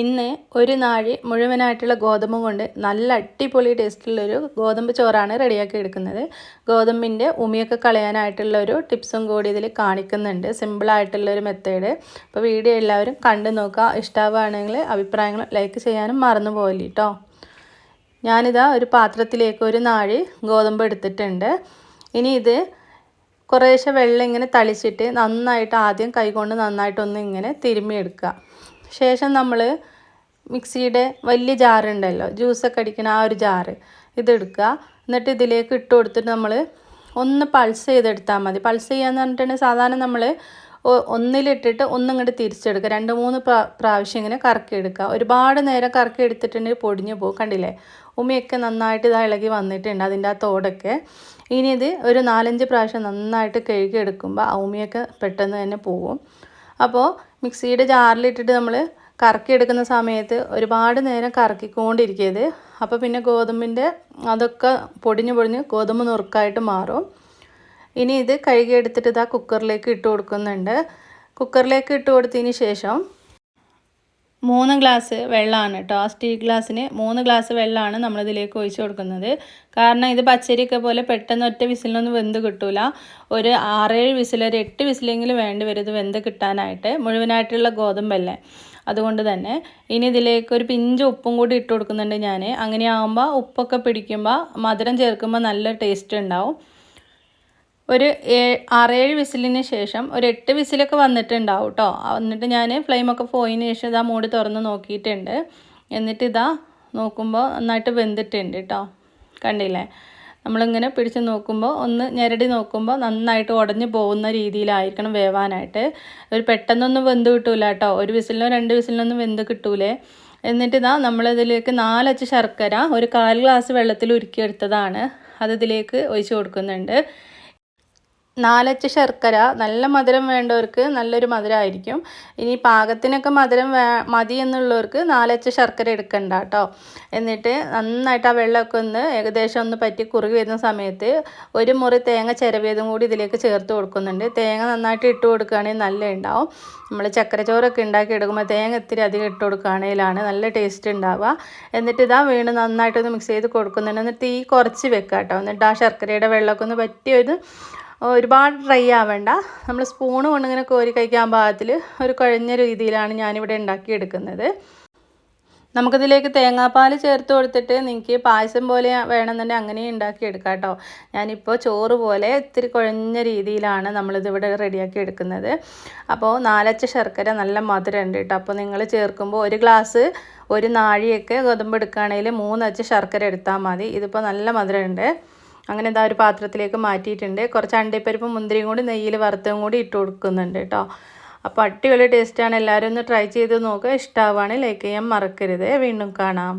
ഇന്ന് ഒരു നാഴി മുഴുവനായിട്ടുള്ള ഗോതമ്പ് കൊണ്ട് നല്ല അടിപൊളി ടേസ്റ്റുള്ളൊരു ഗോതമ്പ് ചോറാണ് റെഡിയാക്കി എടുക്കുന്നത്. ഗോതമ്പിന്റെ ഉമിയൊക്കെ കളയാനായിട്ടുള്ള ഒരു ടിപ്സും കൂടി ഇതിൽ കാണിക്കുന്നുണ്ട്. സിമ്പിളായിട്ടുള്ളൊരു മെത്തേഡ് അപ്പോൾ വീഡിയോ എല്ലാവരും കണ്ടു നോക്കുക. ഇഷ്ടമാവുകയാണെങ്കിൽ അഭിപ്രായങ്ങൾ ലൈക്ക് ചെയ്യാനും മറന്നു പോകില്ല കേട്ടോ ഞാനിതാ ഒരു പാത്രത്തിലേക്ക് ഒരു നാഴി ഗോതമ്പ് എടുത്തിട്ടുണ്ട്. ഇനി ഇത് കുറേശ്ശെ വെള്ളം ഇങ്ങനെ തളിച്ചിട്ട് നന്നായിട്ട് ആദ്യം കൈകൊണ്ട് നന്നായിട്ടൊന്ന് ഇങ്ങനെ തിരുമ്മിയെടുക്കുക. ശേഷം നമ്മൾ മിക്സിയുടെ വലിയ ജാറുണ്ടല്ലോ ജ്യൂസൊക്കെ അടിക്കുന്ന ആ ഒരു ജാറ് ഇതെടുക്കുക. എന്നിട്ട് ഇതിലേക്ക് ഇട്ട് കൊടുത്തിട്ട് നമ്മൾ ഒന്ന് പൾസ് ചെയ്തെടുത്താൽ മതി. പൾസ് ചെയ്യാന്ന് പറഞ്ഞിട്ടുണ്ടെങ്കിൽ സാധാരണ നമ്മൾ ഒന്നിലിട്ടിട്ട് ഒന്നിങ്ങോട്ട് തിരിച്ചെടുക്കുക. രണ്ട് മൂന്ന് പ്രാവശ്യം ഇങ്ങനെ കറക്കി എടുക്കുക ഒരുപാട് നേരം കറക്കി എടുത്തിട്ടുണ്ടെങ്കിൽ പൊടിഞ്ഞു പോകും. കണ്ടില്ലേ? ഉമ്മയൊക്കെ നന്നായിട്ട് ഇത് ഇളകി വന്നിട്ടുണ്ട് അതിന്റെ ആ തോടൊക്കെ. ഇനി ഇത് ഒരു നാലഞ്ച് പ്രാവശ്യം നന്നായിട്ട് കഴുകി എടുക്കുമ്പോൾ ആ ഉമിയൊക്കെ പെട്ടെന്ന് തന്നെ പോകും അപ്പോൾ മിക്സിയുടെ ജാറിലിട്ടിട്ട് നമ്മൾ കറക്കി എടുക്കുന്ന സമയത്ത് ഒരുപാട് നേരം കറക്കിക്കൊണ്ടിരിക്കരുത്. അപ്പോൾ പിന്നെ ഗോതമ്പിന്റെ അതൊക്കെ പൊടിഞ്ഞ് പൊടിഞ്ഞ് ഗോതമ്പ് നുറുക്കായിട്ട് മാറും. ഇനി ഇത് കഴുകിയെടുത്തിട്ട് ഇതാ കുക്കറിലേക്ക് ഇട്ട് കൊടുക്കുന്നുണ്ട്. കുക്കറിലേക്ക് ഇട്ട് കൊടുത്തതിന് ശേഷം മൂന്ന് ഗ്ലാസ് വെള്ളമാണ് കേട്ടോ ആ സ്റ്റീൽ ഗ്ലാസ്സിന് മൂന്ന് ഗ്ലാസ് വെള്ളമാണ് നമ്മളിതിലേക്ക് ഒഴിച്ചു കൊടുക്കുന്നത്. കാരണം ഇത് പച്ചരിയൊക്കെ പോലെ പെട്ടെന്ന് ഒറ്റ വിസിലിനൊന്നും വെന്ത് കിട്ടൂല. ഒരു ആറേഴ് വിസിൽ ഒരു എട്ട് വിസിലെങ്കിലും വേണ്ടി വരും ഇത് വെന്ത് കിട്ടാനായിട്ട്. മുഴുവനായിട്ടുള്ള ഗോതമ്പല്ലേ. അതുകൊണ്ട് തന്നെ ഇനി ഇതിലേക്ക് ഒരു പിഞ്ച് ഉപ്പും കൂടി ഇട്ട് കൊടുക്കുന്നുണ്ട് ഞാൻ അങ്ങനെയാകുമ്പോൾ ഉപ്പൊക്കെ പിടിക്കുമ്പോൾ മധുരം ചേർക്കുമ്പോൾ നല്ല ടേസ്റ്റ് ഉണ്ടാവും. ഒരു ആറേഴ് വിസിലിന് ശേഷം ഒരു എട്ട് വിസിലൊക്കെ വന്നിട്ടുണ്ടാവും കേട്ടോ എന്നിട്ട് ഞാൻ ഫ്ലെയിമൊക്കെ പോയതിന് ശേഷം ഇതാ മൂടി തുറന്ന് നോക്കിയിട്ടുണ്ട്. എന്നിട്ട് ഇതാ നോക്കുമ്പോൾ നന്നായിട്ട് വെന്തിട്ടുണ്ട് കേട്ടോ കണ്ടില്ലേ? നമ്മളിങ്ങനെ പിടിച്ച് നോക്കുമ്പോൾ ഒന്ന് ഞെരടി നോക്കുമ്പോൾ നന്നായിട്ട് ഉടഞ്ഞു പോകുന്ന രീതിയിലായിരിക്കണം വേവാനായിട്ട്. ഒരു പെട്ടെന്നൊന്നും വെന്ത് കിട്ടൂല കേട്ടോ ഒരു വിസിലിനോ രണ്ട് വിസിലിനൊന്നും വെന്ത് കിട്ടൂലേ. എന്നിട്ട് ഇതാ നമ്മളിതിലേക്ക് നാലച്ച് ശർക്കര ഒരു കാൽ ഗ്ലാസ് വെള്ളത്തിൽ ഉരുക്കിയെടുത്തതാണ്. അത് ഇതിലേക്ക് ഒഴിച്ച് കൊടുക്കുന്നുണ്ട്. നാലച്ച് ശർക്കര നല്ല മധുരം വേണ്ടവർക്ക് നല്ലൊരു മധുരമായിരിക്കും ഇനി പാകത്തിനൊക്കെ മധുരം വേ മതി എന്നുള്ളവർക്ക് നാലച്ച് ശർക്കര എടുക്കണ്ട കേട്ടോ എന്നിട്ട് നന്നായിട്ട് ആ വെള്ളമൊക്കെ ഒന്ന് ഏകദേശം ഒന്ന് പറ്റി കുറുകി വരുന്ന സമയത്ത് ഒരു മുറി തേങ്ങ ചിരവിയതും കൂടി ഇതിലേക്ക് ചേർത്ത് കൊടുക്കുന്നുണ്ട്. തേങ്ങ നന്നായിട്ട് ഇട്ട് കൊടുക്കുകയാണെങ്കിൽ നല്ല ഉണ്ടാവും. നമ്മൾ ചക്കരച്ചോറൊക്കെ ഉണ്ടാക്കി എടുക്കുമ്പോൾ തേങ്ങ ഇത്തിരി അധികം ഇട്ട് കൊടുക്കുകയാണെങ്കിലാണ് നല്ല ടേസ്റ്റ് ഉണ്ടാവുക. എന്നിട്ട് ഇതാ വീണ് നന്നായിട്ടൊന്ന് മിക്സ് ചെയ്ത് കൊടുക്കുന്നുണ്ട്. എന്നിട്ട് തീ കുറച്ച് വെക്കാം കേട്ടോ എന്നിട്ട് ആ ശർക്കരയുടെ വെള്ളമൊക്കെ ഒന്ന് പറ്റിയൊരു ഒരുപാട് ഡ്രൈ ആവേണ്ട. നമ്മൾ സ്പൂണ് കൊണ്ട് ഇങ്ങനെ കോരി കഴിക്കാൻ പാകത്തിൽ ഒരു കുഴഞ്ഞ രീതിയിലാണ് ഞാനിവിടെ ഉണ്ടാക്കിയെടുക്കുന്നത്. നമുക്കിതിലേക്ക് തേങ്ങാപ്പാൽ ചേർത്ത് കൊടുത്തിട്ട് നിങ്ങൾക്ക് പായസം പോലെ വേണമെന്നുണ്ടെങ്കിൽ അങ്ങനെ ഉണ്ടാക്കിയെടുക്കാം കേട്ടോ ഞാനിപ്പോൾ ചോറ് പോലെ ഇത്തിരി കുഴഞ്ഞ രീതിയിലാണ് നമ്മളിതിവിടെ റെഡിയാക്കി എടുക്കുന്നത്. അപ്പോൾ നാലച്ച ശർക്കര നല്ല മധുരമുണ്ട് കേട്ടോ അപ്പോൾ നിങ്ങൾ ചേർക്കുമ്പോൾ ഒരു ഗ്ലാസ് ഒരു നാഴിയൊക്കെ ഗോതമ്പ് എടുക്കുകയാണെങ്കിൽ മൂന്നച്ച ശർക്കര എടുത്താൽ മതി. ഇതിപ്പോൾ നല്ല മധുരമുണ്ട് അങ്ങനെ ഇതാ ഒരു പാത്രത്തിലേക്ക് മാറ്റിയിട്ടുണ്ട്. കുറച്ച് അണ്ടിപ്പരിപ്പും മുന്തിരിയും കൂടി നെയ്യിൽ വറുത്തതും കൂടി ഇട്ട് കൊടുക്കുന്നുണ്ട് കേട്ടോ അപ്പോൾ അടിപൊളി ടേസ്റ്റാണ് എല്ലാവരും ഒന്ന് ട്രൈ ചെയ്ത് നോക്കുക ഇഷ്ടമാവുകയാണെങ്കിൽ ലൈക്ക് ചെയ്യാൻ മറക്കരുത്. വീണ്ടും കാണാം.